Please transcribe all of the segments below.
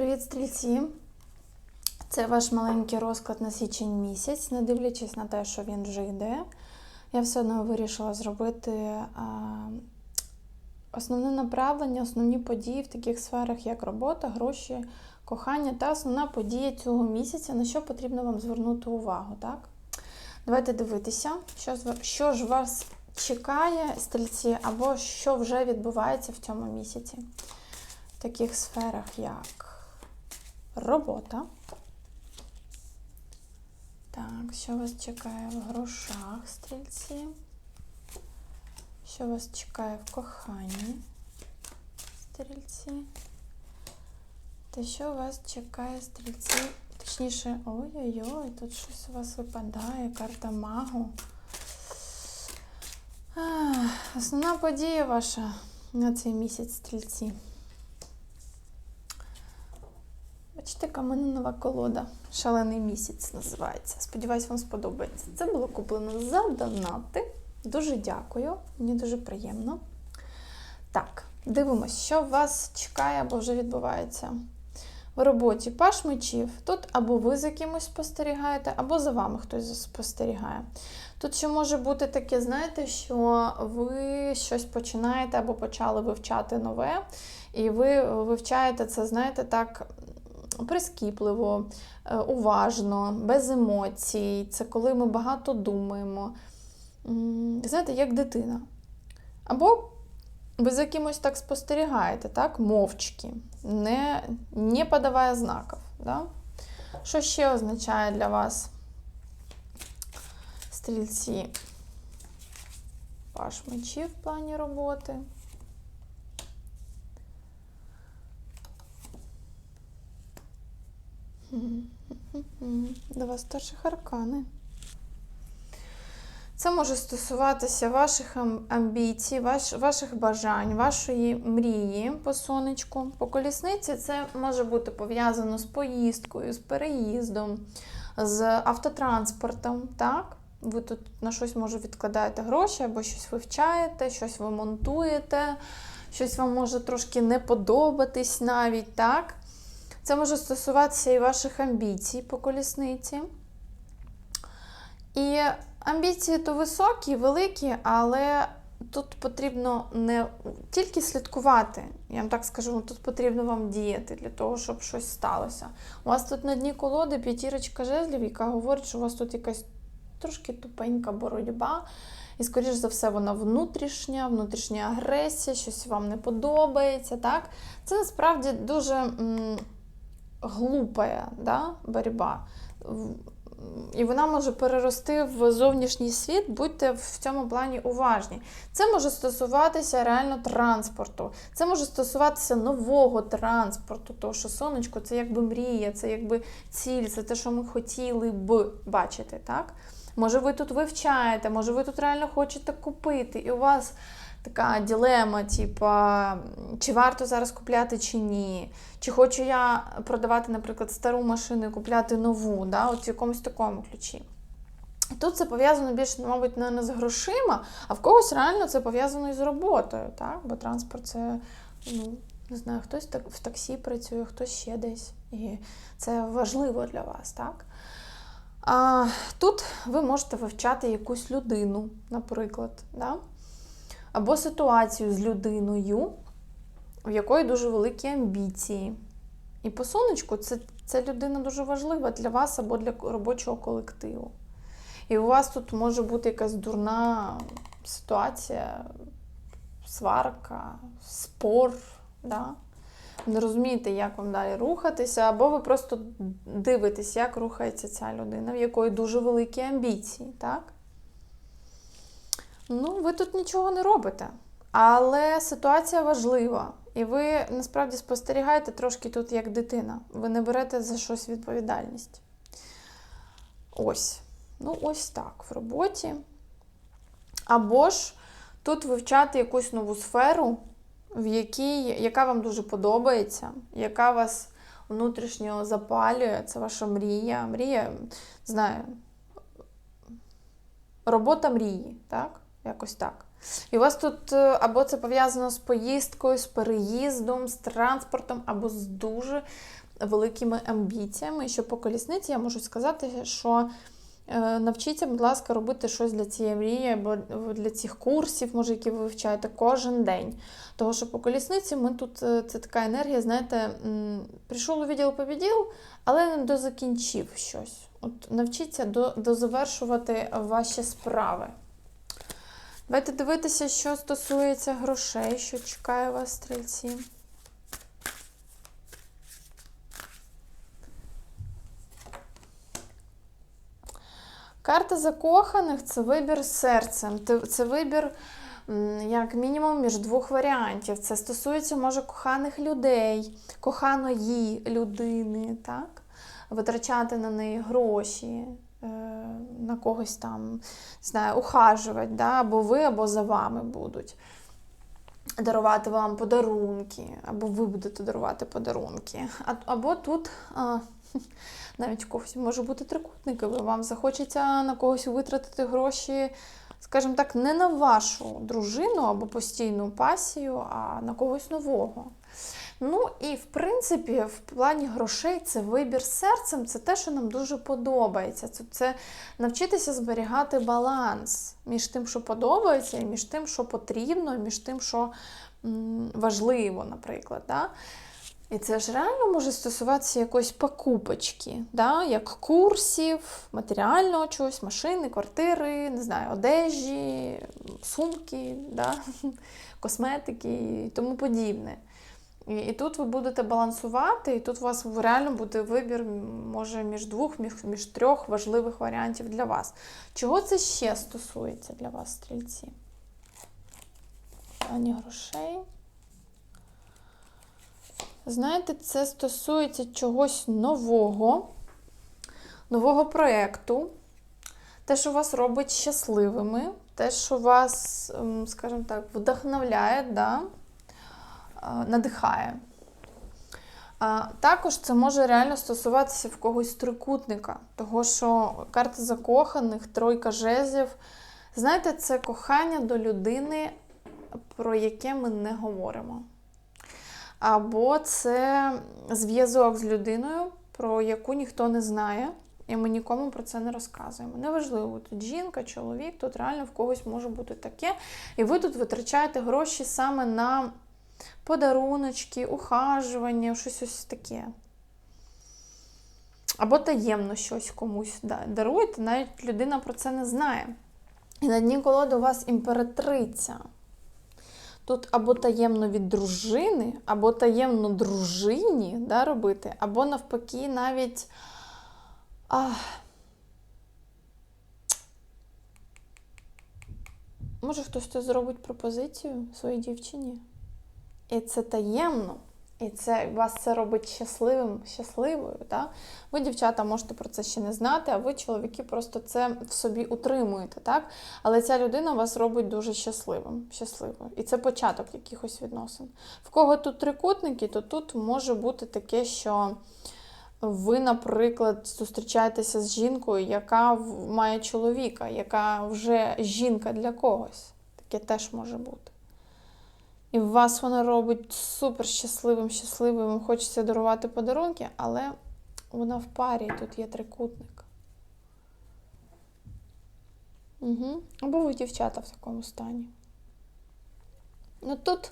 Привіт, стрільці! Це ваш маленький розклад на січень місяць. Не дивлячись на те, що він вже йде, я все одно вирішила зробити а, основне направлення, основні події в таких сферах, як робота, гроші, кохання та основна подія цього місяця, на що потрібно вам звернути увагу. Так? Давайте дивитися, що, що ж вас чекає, стрільці, або що вже відбувається в цьому місяці в таких сферах, як робота. Так, що вас чекає в грошах, стрільці? Що вас чекає в коханні, стрільці? Та що вас чекає, стрільці? Точніше, ой-ой-ой, тут щось у вас випадає, карта магу. Ах, Основна подія ваша на цей місяць, стрільці. Бачите, яка мене нова колода. Шалений місяць називається. Сподіваюсь, вам сподобається. Це було куплено за донати. Дуже дякую, мені дуже приємно. Так, дивимось, що вас чекає або вже відбувається. В роботі паш мечів. Тут або ви за кимось спостерігаєте, або за вами хтось спостерігає. Тут ще може бути таке, знаєте, що ви щось починаєте або почали вивчати нове, і ви вивчаєте це, знаєте, так прискіпливо, е, уважно, без емоцій. Це коли ми багато думаємо. Знаєте, як дитина. Або ви за кимось так спостерігаєте, так, мовчки, не, не подавая знаків. Да? Що ще означає для вас стрільці? Паш мечів в плані роботи. Два старших аркани. Це може стосуватися ваших амбіцій, ваш, ваших бажань, вашої мрії по сонечку. По колісниці це може бути пов'язано з поїздкою, з переїздом, з автотранспортом. Так? Ви тут на щось може відкладаєте гроші, або щось вивчаєте, щось ви монтуєте, щось вам може трошки не подобатись навіть. так? Це може стосуватися і ваших амбіцій по колісниці. І амбіції то високі, великі, але тут потрібно не тільки слідкувати, я вам так скажу, тут потрібно вам діяти для того, щоб щось сталося. У вас тут на дні колоди п'ятірочка жезлів, яка говорить, що у вас тут якась трошки тупенька боротьба. І, скоріш за все, вона внутрішня, внутрішня агресія, щось вам не подобається. Так? Це насправді дуже м, глупая да, боротьба. І вона може перерости в зовнішній світ, будьте в цьому плані уважні. Це може стосуватися реально транспорту, це може стосуватися нового транспорту, тому що сонечко це якби мрія, це якби ціль, це те, що ми хотіли б бачити. так? Може, ви тут вивчаєте, може, ви тут реально хочете купити, і у вас така ділема, типа, чи варто зараз купляти, чи ні. Чи хочу я продавати, наприклад, стару машину і купляти нову, да, от в якомусь такому ключі. Тут це пов'язано більше, мабуть, не з грошима, а в когось реально це пов'язано із роботою, так? бо транспорт це, ну, не знаю, хтось в таксі працює, хтось ще десь. І це важливо для вас, так? А, тут ви можете вивчати якусь людину, наприклад, да? Або ситуацію з людиною, в якої дуже великі амбіції. І по сонечку це, це людина дуже важлива для вас або для робочого колективу. І у вас тут може бути якась дурна ситуація, сварка, спор. Да? Не розумієте, як вам далі рухатися, або ви просто дивитесь, як рухається ця людина, в якої дуже великі амбіції. Так? Ну, ви тут нічого не робите. Але ситуація важлива. І ви насправді спостерігаєте трошки тут як дитина. Ви не берете за щось відповідальність. Ось. Ну, ось так в роботі. Або ж тут вивчати якусь нову сферу, в якій, яка вам дуже подобається, яка вас внутрішньо запалює, це ваша мрія. Мрія, знаю, робота мрії, так? Якось так. І у вас тут е, або це пов'язано з поїздкою, з переїздом, з транспортом, або з дуже великими амбіціями. Що по колісниці я можу сказати, що е, навчіться, будь ласка, робити щось для цієї мрії, або для цих курсів, може, які ви вивчаєте кожен день. Того, що по колісниці ми тут е, це така енергія, знаєте, прийшов у відділ побіділ, але не дозакінчив щось. От навчіться до, дозавершувати ваші справи. Давайте дивитися, що стосується грошей, що чекає вас, стрільці. Карта закоханих це вибір серцем. Це вибір, як мінімум, між двох варіантів. Це стосується, може, коханих людей, коханої людини, так? Витрачати на неї гроші, на когось там, не знаю, ухажувати, да? або ви, або за вами будуть. Дарувати вам подарунки, або ви будете дарувати подарунки. А, або тут а, навіть когось може бути трикутник, і вам захочеться на когось витратити гроші, скажімо так, не на вашу дружину або постійну пасію, а на когось нового. Ну і в принципі, в плані грошей це вибір серцем, це те, що нам дуже подобається. Це, це навчитися зберігати баланс між тим, що подобається, і між тим, що потрібно, і між тим, що м, важливо, наприклад. Да? І це ж реально може стосуватися якоїсь покупочки, да? як курсів, матеріального чогось, машини, квартири, не знаю, одежі, сумки, да? косметики і тому подібне. І, і тут ви будете балансувати, і тут у вас реально буде вибір, може, між двох, між, між трьох важливих варіантів для вас. Чого це ще стосується для вас, стрільці? Ані грошей. Знаєте, це стосується чогось нового, нового проєкту, те, що вас робить щасливими, те, що вас, ем, скажімо так, вдохновляє, да? А, надихає. Також це може реально стосуватися в когось трикутника, того що карта закоханих, тройка жезлів. Знаєте, це кохання до людини, про яке ми не говоримо. Або це зв'язок з людиною, про яку ніхто не знає, і ми нікому про це не розказуємо. Неважливо, тут жінка, чоловік, тут реально в когось може бути таке. І ви тут витрачаєте гроші саме на подаруночки, ухажування, щось ось таке. Або таємно щось комусь даруєте, навіть людина про це не знає. І на дні колоди у вас імператриця. Тут або таємно від дружини, або таємно дружині да, робити, або навпаки, навіть. А... Може, хтось тут зробить пропозицію своїй дівчині. І це таємно. І це вас це робить щасливим, щасливою. Так? Ви, дівчата, можете про це ще не знати, а ви, чоловіки, просто це в собі утримуєте. Так? Але ця людина вас робить дуже щасливим, щасливою. І це початок якихось відносин. В кого тут трикутники, то тут може бути таке, що ви, наприклад, зустрічаєтеся з жінкою, яка має чоловіка, яка вже жінка для когось. Таке теж може бути. І вас вона робить супер щасливим, щасливим. Вам хочеться дарувати подарунки, але вона в парі, тут є трикутник. Угу. Або ви дівчата в такому стані. Ну тут,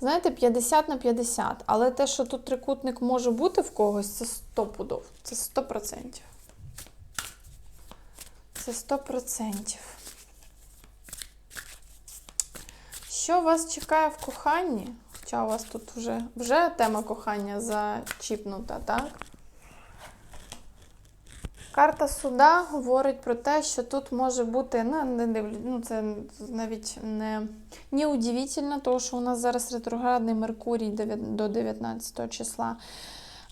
знаєте, 50 на 50. Але те, що тут трикутник може бути в когось, це 100 пудов. Це 100%. Це 100%. Що вас чекає в коханні? Хоча у вас тут вже, вже тема кохання зачіпнута, так? Карта суда говорить про те, що тут може бути, ну, не ну це навіть не, не удивительно, тому що у нас зараз ретроградний Меркурій до 19 числа.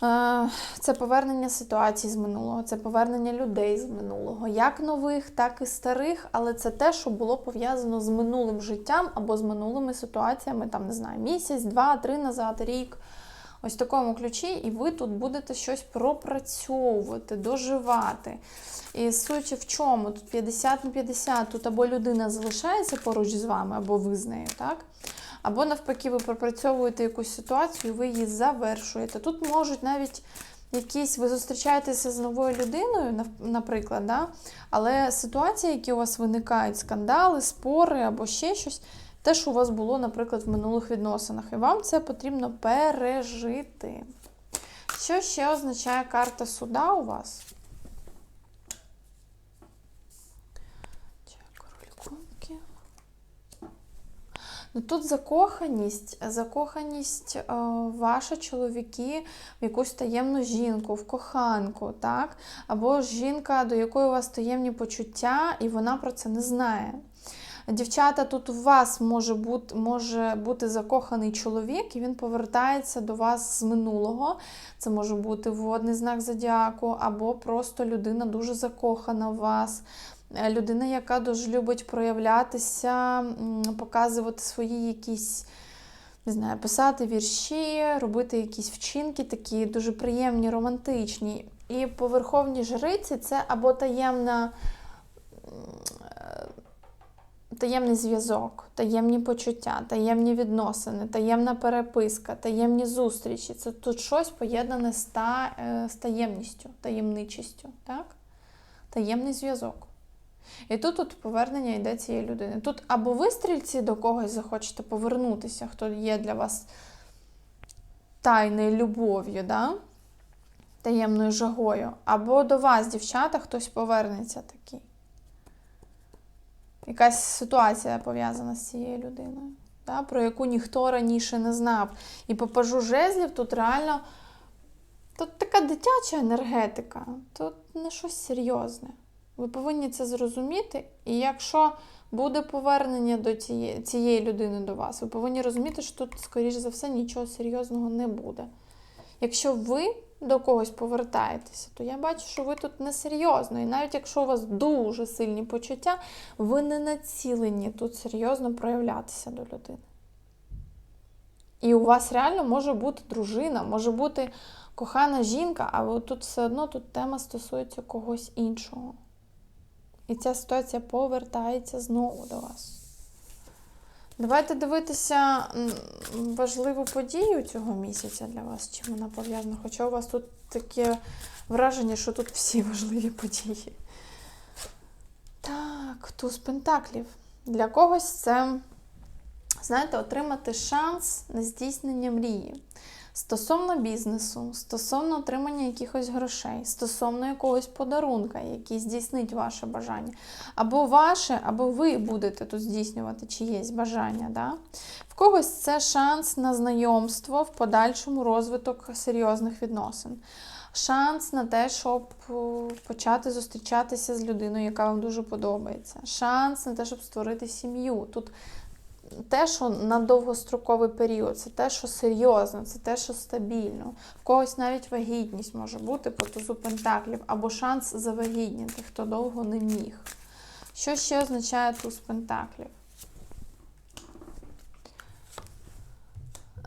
Е, Це повернення ситуацій з минулого, це повернення людей з минулого, як нових, так і старих, але це те, що було пов'язано з минулим життям або з минулими ситуаціями, там, не знаю, місяць, два, три назад, рік. Ось такому ключі, і ви тут будете щось пропрацьовувати, доживати. І суть в чому? Тут 50 на 50, тут або людина залишається поруч з вами, або ви з нею, так? Або навпаки, ви пропрацьовуєте якусь ситуацію, ви її завершуєте. Тут можуть навіть якісь, ви зустрічаєтеся з новою людиною, наприклад, да? але ситуації, які у вас виникають, скандали, спори або ще щось, те, що у вас було, наприклад, в минулих відносинах. І вам це потрібно пережити. Що ще означає карта суда у вас? Ну, тут закоханість, закоханість е, ваша чоловіки в якусь таємну жінку, в коханку, так? Або жінка, до якої у вас таємні почуття, і вона про це не знає. Дівчата, тут у вас може бути, може бути закоханий чоловік, і він повертається до вас з минулого. Це може бути водний знак зодіаку, або просто людина дуже закохана в вас. Е, Людина, яка дуже любить проявлятися, показувати свої якісь, не знаю, писати вірші, робити якісь вчинки, такі дуже приємні, романтичні. І по верховній жриці це або таємна. е, Таємний зв'язок, таємні почуття, таємні відносини, таємна переписка, таємні зустрічі. Це тут щось поєднане з, та, е, з таємністю, таємничістю, так? Таємний зв'язок. І тут от повернення йде цієї людини. Тут або ви стрільці до когось захочете повернутися, хто є для вас тайною любов'ю, да? таємною жагою, або до вас, дівчата, хтось повернеться такий. Якась ситуація пов'язана з цією людиною, да? про яку ніхто раніше не знав. І по пажу жезлів тут реально тут така дитяча енергетика, тут не щось серйозне. Ви повинні це зрозуміти, і якщо буде повернення до цієї, цієї людини до вас, ви повинні розуміти, що тут, скоріш за все, нічого серйозного не буде. Якщо ви до когось повертаєтеся, то я бачу, що ви тут несерйозно. І навіть якщо у вас дуже сильні почуття, ви не націлені тут серйозно проявлятися до людини. І у вас реально може бути дружина, може бути кохана жінка, але тут все одно тут тема стосується когось іншого. І ця ситуація повертається знову до вас. Давайте дивитися важливу подію цього місяця для вас, чим вона пов'язана. Хоча у вас тут таке враження, що тут всі важливі події. Так, туз пентаклів. Для когось це, знаєте, отримати шанс на здійснення мрії. Стосовно бізнесу, стосовно отримання якихось грошей, стосовно якогось подарунка, який здійснить ваше бажання. Або ваше, або ви будете тут здійснювати чиєсь бажання. Да? В когось це шанс на знайомство в подальшому розвиток серйозних відносин. Шанс на те, щоб почати зустрічатися з людиною, яка вам дуже подобається. Шанс на те, щоб створити сім'ю. Тут те, що на довгостроковий період, це те, що серйозно, це те, що стабільно. В когось навіть вагітність може бути по тузу пентаклів, або шанс завагітніти, хто довго не міг. Що ще означає туз пентаклів?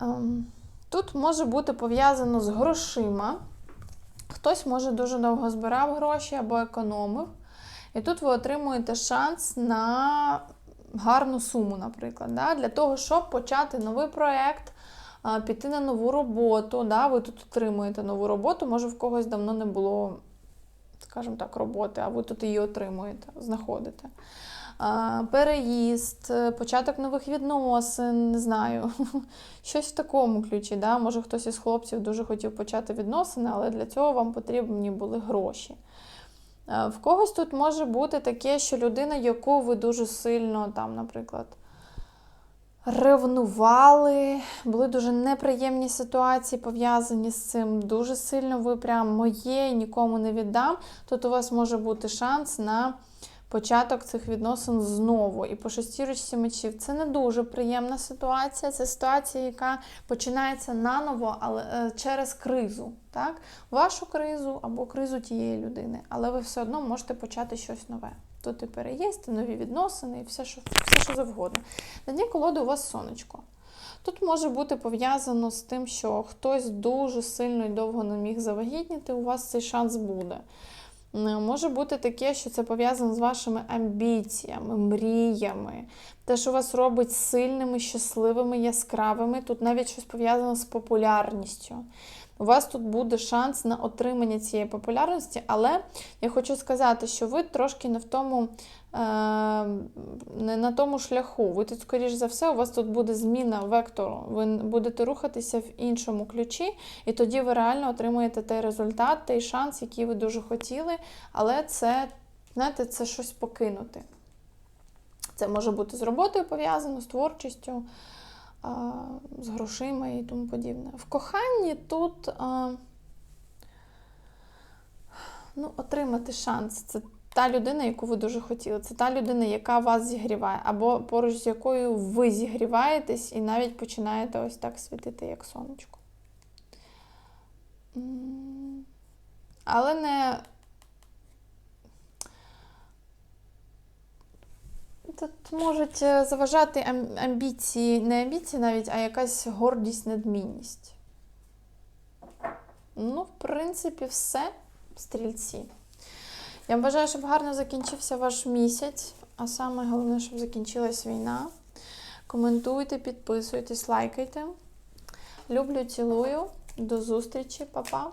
Ем, Тут може бути пов'язано з грошима. Хтось може дуже довго збирав гроші або економив. І тут ви отримуєте шанс на гарну суму, наприклад, да? для того, щоб почати новий проєкт, піти на нову роботу. Да? Ви тут отримуєте нову роботу, може в когось давно не було, скажімо так, роботи, а ви тут її отримуєте, знаходите. Переїзд, е, початок нових відносин, не знаю, щось в такому ключі. Да? Може хтось із хлопців дуже хотів почати відносини, але для цього вам потрібні були гроші. Е, В когось тут може бути таке, що людина, яку ви дуже сильно, там, наприклад, ревнували, були дуже неприємні ситуації пов'язані з цим. Дуже сильно ви прям моє нікому не віддам. Тут у вас може бути шанс на початок цих відносин знову. І по шестірочці мечів це не дуже приємна ситуація. Це ситуація, яка починається наново, але е, через кризу. Так? Вашу кризу або кризу тієї людини. Але ви все одно можете почати щось нове. Тут і переїзд, і нові відносини, і все, що, все, що завгодно. На дні колоди у вас сонечко. Тут може бути пов'язано з тим, що хтось дуже сильно і довго не міг завагітніти, у вас цей шанс буде. Може бути таке, що це пов'язано з вашими амбіціями, мріями, те, що вас робить сильними, щасливими, яскравими. Тут навіть щось пов'язано з популярністю. У вас тут буде шанс на отримання цієї популярності, але я хочу сказати, що ви трошки не в тому, е, не на тому шляху. Ви тут, скоріш за все, у вас тут буде зміна вектору. Ви будете рухатися в іншому ключі, і тоді ви реально отримаєте той результат, той шанс, який ви дуже хотіли, але це, знаєте, це щось покинути. Це може бути з роботою пов'язано, з творчістю, з грошима і тому подібне. В коханні тут ну, отримати шанс. Це та людина, яку ви дуже хотіли. Це та людина, яка вас зігріває, або поруч з якою ви зігріваєтесь і навіть починаєте ось так світити, як сонечко. Але не. Тут можуть е, заважати амбіції, не амбіції навіть, а якась гордість, надмінність. Ну, в принципі, все, стрільці. Я бажаю, щоб гарно закінчився ваш місяць, а саме головне, щоб закінчилась війна. Коментуйте, підписуйтесь, лайкайте. Люблю, цілую. До зустрічі, па-па.